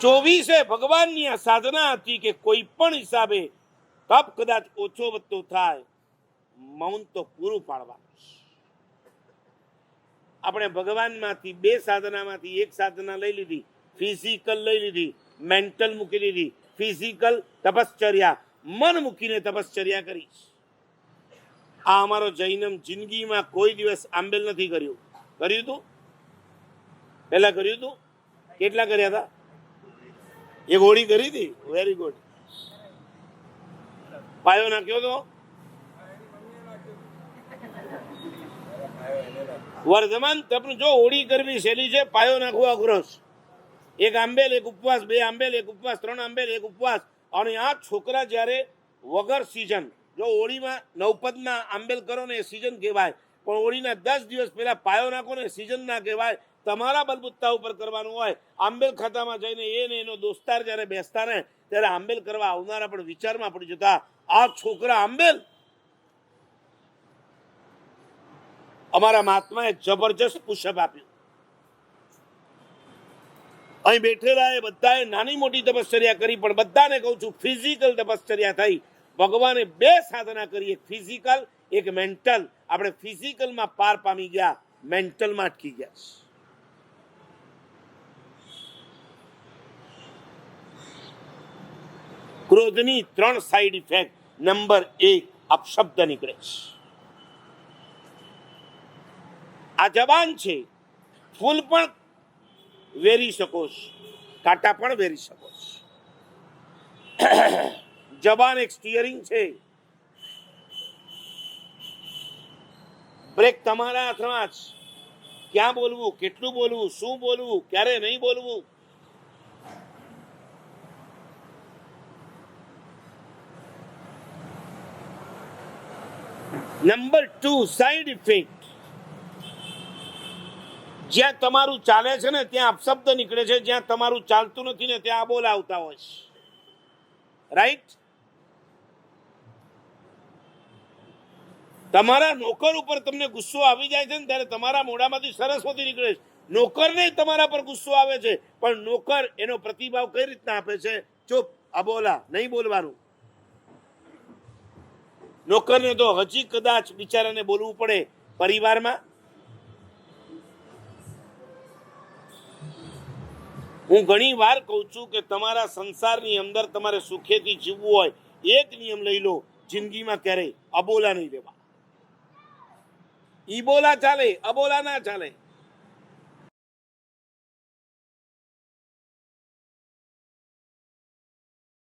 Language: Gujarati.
ચોવીસે ભગવાનની આ સાધના હતી કે કોઈ પણ હિસાબે તપ કદાચ ઓછો વધતો થાય, મૌન તો પૂરું પાડવાનું આપણે ભગવાનમાંથી બે સાધનામાંથી એક સાધના લઈ લીધી, ફિઝિકલ લઈ લીધી, મેન્ટલ મૂકી દીધી, ફિઝિકલ તપશ્ચર્યા, મન મૂકીને તપશ્ચર્યા કરી. આ અમારો જૈનમ જિંદગીમાં કોઈ દિવસ આંબેલ નથી કર્યું. કર્યું તું? પહેલા કર્યું હતું કેટલા કર્યા હતા? એક ગોળી કરી હતી? વેરી ગુડ પાયો નાખ્યો તો? વર્ધમાન તપનું જો હોળી કરવી સહેલી છે, પાયો નાખવો અઘરો એક આંબેલ, એક ઉપવાસ, બે આંબેલ, એક ઉપવાસ, ત્રણ આંબેલ, એક ઉપવાસ અને આ છોકરા જ્યારે વગર સિઝન જો હોળીમાં નવપદના આંબેલ કરો ને એ સિઝન કહેવાય. પણ હોળીના દસ દિવસ પહેલા પાયો નાખો ને સિઝન ના કહેવાય. તમારા બલબુત્તા ઉપર કરવાનું હોય, આંબેલ ખાતામાં જઈને એ એનો દોસ્તાર જ્યારે બેસતા ને ત્યારે આંબેલ કરવા આવનારા પણ વિચારમાં પડી જતા, આ છોકરા આંબેલ. અમારા મહાત્માએ જબરજસ્ત પુષપ આપ્યું. અહીં બેઠેલા એ બધાએ નાની મોટી તપશ્ચર્યા કરી, પણ બધાને કહું છું ફિઝિકલ તપશ્ચર્યા થઈ. ભગવાને બે સાધના કરી, એક ફિઝિકલ એક મેન્ટલ આપણે ફિઝિકલમાં પાર પામી ગયા મેન્ટલમાં અટકી ગયા ક્રોધની ત્રણ સાઈડ ઇફેક્ટ નંબર એક અપશબ્દ નીકળે છે. આ જબાન છે. ફૂલ પણ વેરી શકો છો. કાંટા પણ વેરી શકો છો. જબાન એક સ્ટીયરિંગ છે. બ્રેક તમારા હાથમાં જ. ક્યાં બોલવું, કેટલું બોલવું, શું બોલવું, ક્યારે નહીં બોલવું? નંબર ટુ સાઈડ ઇફેક્ટ જ્યાં તમારું ચાલે છે ને, ત્યાં અપશબ્દ નીકળે છે, જ્યાં તમારું ચાલતું નથી ને, ત્યાં બોલ આવતા હોય છે. રાઈટ તમારા નોકર ઉપર તમને ગુસ્સો આવી જાય છે ને, ત્યારે તમારા મોઢામાંથી સરસ્વતી નીકળે છે. નોકરને તમારા પર ગુસ્સો આવે છે, પણ નોકર એનો પ્રતિભાવ કઈ રીતના આપે છે? ચૂપ અબોલા નહીં બોલવાનું. નોકરને તો હજી કદાચ બિચારાને બોલવું પડે પરિવારમાં? હું ઘણી વાર કહું છું કે તમારા સંસારની અંદર તમારે સુખેથી જીવવું હોય, એક નિયમ લઈ લો, જિંદગીમાં ક્યારેય અબોલા નહીં લેવા ઈ બોલા ચાલે, અબોલા ના ચાલે.